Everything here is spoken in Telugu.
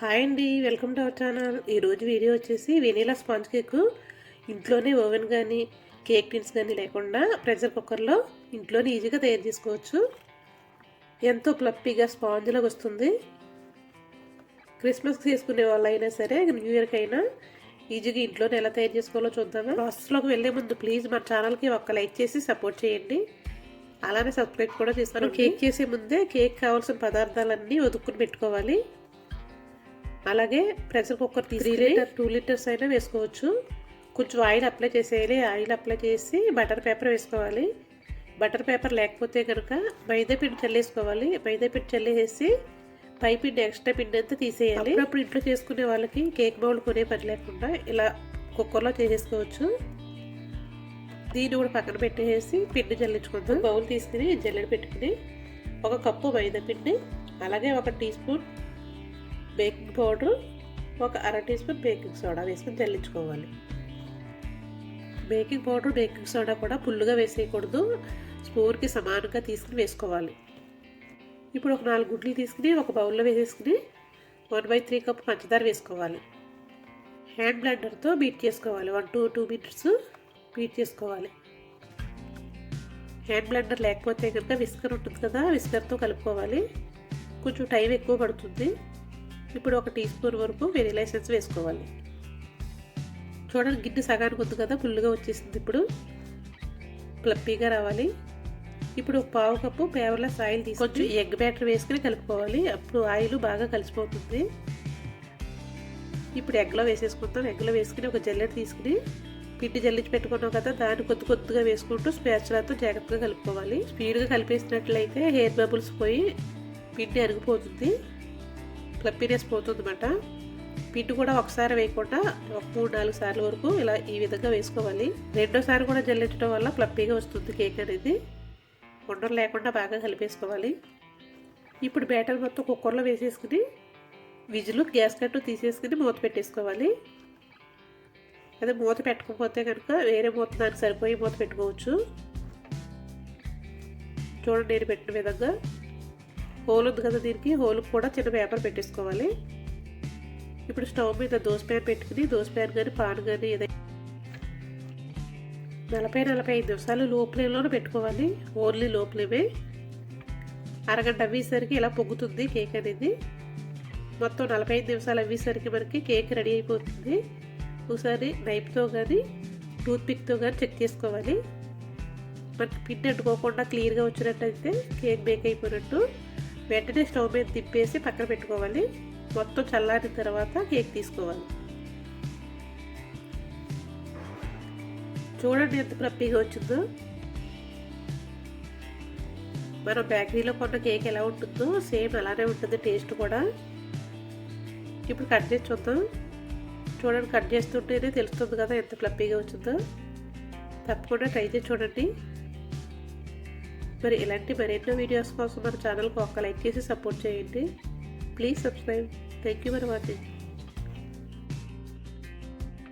హాయ్ అండి వెల్కమ్ టు అవర్ ఛానల్. ఈరోజు వీడియో వచ్చేసి వెనీలా స్పాంజ్ కేక్. ఇంట్లోనే ఓవెన్ కానీ కేక్ టిన్స్ కానీ లేకుండా ప్రెషర్ కుక్కర్లో ఇంట్లోనే ఈజీగా తయారు చేసుకోవచ్చు. ఎంతో ప్లప్పీగా స్పాంజ్లాగా వస్తుంది. క్రిస్మస్కి చేసుకునే వాళ్ళైనా సరే న్యూ ఇయర్కి అయినా ఈజీగా ఇంట్లోనే ఎలా తయారు చేసుకోవాలో చూద్దాము. ప్రాసెస్లోకి వెళ్ళే ముందు ప్లీజ్ మన ఛానల్కి ఒక్క లైక్ చేసి సపోర్ట్ చేయండి. అలానే సబ్స్క్రైబ్ కూడా చేస్తాను. కేక్ చేసే ముందే కేక్ కావాల్సిన పదార్థాలన్నీ ఒదుక్కుని పెట్టుకోవాలి. అలాగే pressure cooker three litre two litres అయినా వేసుకోవచ్చు. కొంచెం ఆయిల్ అప్లై చేసేయాలి. ఆయిల్ అప్లై చేసి బటర్ పేపర్ వేసుకోవాలి. బటర్ పేపర్ లేకపోతే కనుక మైదా పిండి చల్లేసుకోవాలి మైదా పిండి చల్లేసి పై పిండి ఎక్స్ట్రా పిండి అంతా తీసేయాలి. అప్పుడు ఇంట్లో చేసుకునే వాళ్ళకి కేక్ బౌల్ కొనే పని లేకుండా ఇలా కుక్కర్లో చేసేసుకోవచ్చు. దీన్ని కూడా పక్కన పెట్టేసి పిండి జల్లించుకుందాం. బౌల్ తీసుకుని జల్లెడ పెట్టుకుని ఒక కప్పు మైదా పిండి అలాగే ఒక టీ స్పూన్ బేకింగ్ పౌడర్ ఒక అర టీ స్పూన్ బేకింగ్ సోడా వేసుకుని చల్లించుకోవాలి బేకింగ్ పౌడర్ బేకింగ్ సోడా కూడా ఫుల్గా వేసేయకూడదు. స్పూన్కి సమానంగా తీసుకుని వేసుకోవాలి. ఇప్పుడు ఒక నాలుగు గుడ్లు తీసుకుని ఒక బౌల్లో వేసేసుకుని వన్ బై త్రీ కప్ పంచదార వేసుకోవాలి. హ్యాండ్ బ్లెండర్తో బీట్ చేసుకోవాలి. One two two minutes beat చేసుకోవాలి. హ్యాండ్ బ్లెండర్ లేకపోతే కనుక విస్కర్ ఉంటుంది కదా విస్కర్తో కలుపుకోవాలి. కొంచెం టైం ఎక్కువ పడుతుంది. ఇప్పుడు ఒక టీ స్పూన్ వరకు వెనీలా ఎసెన్స్ వేసుకోవాలి. చూడండి గిన్నె సగానికి వద్దు కదా ఫుల్గా వచ్చేసింది ఇప్పుడు. ప్లప్పీగా రావాలి. ఇప్పుడు ఒక పావు కప్పు పేవర్లెస్ ఆయిల్ తీసుకొచ్చి కొంచెం ఎగ్ బ్యాటర్ వేసుకుని కలుపుకోవాలి. అప్పుడు ఆయిల్ బాగా కలిసిపోతుంది. ఇప్పుడు ఎగ్లో వేసేసుకుంటాం. ఎగ్లో వేసుకుని ఒక జల్లెడ తీసుకుని పిండి జల్లించి పెట్టుకున్నాం కదా దాన్ని కొద్ది కొద్దిగా వేసుకుంటూ స్పాచులాతో జాగ్రత్తగా కలుపుకోవాలి. స్పీడ్గా కలిపేసినట్లయితే హెయిర్ బబుల్స్ పోయి పిండి అరిగిపోతుంది. ఫ్లప్పీనెస్ పోతుంది పిట్టు పిండి కూడా ఒకసారి వేయకుండా ఒక మూడు నాలుగు సార్లు వరకు ఇలా ఈ విధంగా వేసుకోవాలి. రెండోసారి కూడా జల్లించడం వల్ల ఫ్లప్పీగా వస్తుంది కేక్ అనేది. ఉండలు లేకుండా బాగా కలిపేసుకోవాలి. ఇప్పుడు బ్యాటర్ మొత్తం కుక్కర్లో వేసేసుకుని విజులు గ్యాస్ కట్టు తీసేసుకుని మూత పెట్టేసుకోవాలి. అదే మూత పెట్టకపోతే కనుక వేరే మూత దానికి సరిపోయి మూత పెట్టుకోవచ్చు. చూడండి నేను పెట్టిన విధంగా. హోల్ ఉంది కదా దీనికి. హోల్కి కూడా చిన్న పేపర్ పెట్టేసుకోవాలి. ఇప్పుడు స్టవ్ మీద దోశ ప్యాన్ పెట్టుకుని దోశ ప్యాన్ కానీ పాన్ కానీ ఏదైనా నలభై నలభై ఐదు నిమిషాలు లో ఫ్లేమ్లోనే పెట్టుకోవాలి. ఓన్లీ లో ఫ్లేమే అరగంట అవ్వేసరికి ఇలా పొంగుతుంది కేక్ అనేది. మొత్తం నలభై ఐదు నిమిషాలు అవ్వేసరికి మనకి కేక్ రెడీ అయిపోతుంది. ఒకసారి నైఫ్తో కానీ టూత్పిక్తో కానీ చెక్ చేసుకోవాలి. మనకి పిండి అంటుకోకుండా క్లియర్గా వచ్చినట్టయితే కేక్ బేక్ అయిపోయినట్టు. వెంటనే స్టవ్ మీద తిప్పేసి పక్కన పెట్టుకోవాలి. మొత్తం చల్లారిన తర్వాత కేక్ తీసుకోవాలి. చూడండి ఎంత ప్లప్పీగా వచ్చిందో. మనం బేకరీలో కొన్న కేక్ ఎలా ఉంటుందో సేమ్ అలానే ఉంటుంది టేస్ట్ కూడా. ఇప్పుడు కట్ చేసి చూద్దాం. చూడండి కట్ చేస్తుంటేనే తెలుస్తుంది కదా ఎంత ఫ్లప్పీగా వచ్చిందో. తప్పకుండా ట్రై చేసి చూడండి. మరి ఇలాంటి మరెన్నో వీడియోస్ కోసం మన ఛానల్కి ఒక లైక్ చేసి సపోర్ట్ చేయండి. Please subscribe. Thank you for watching.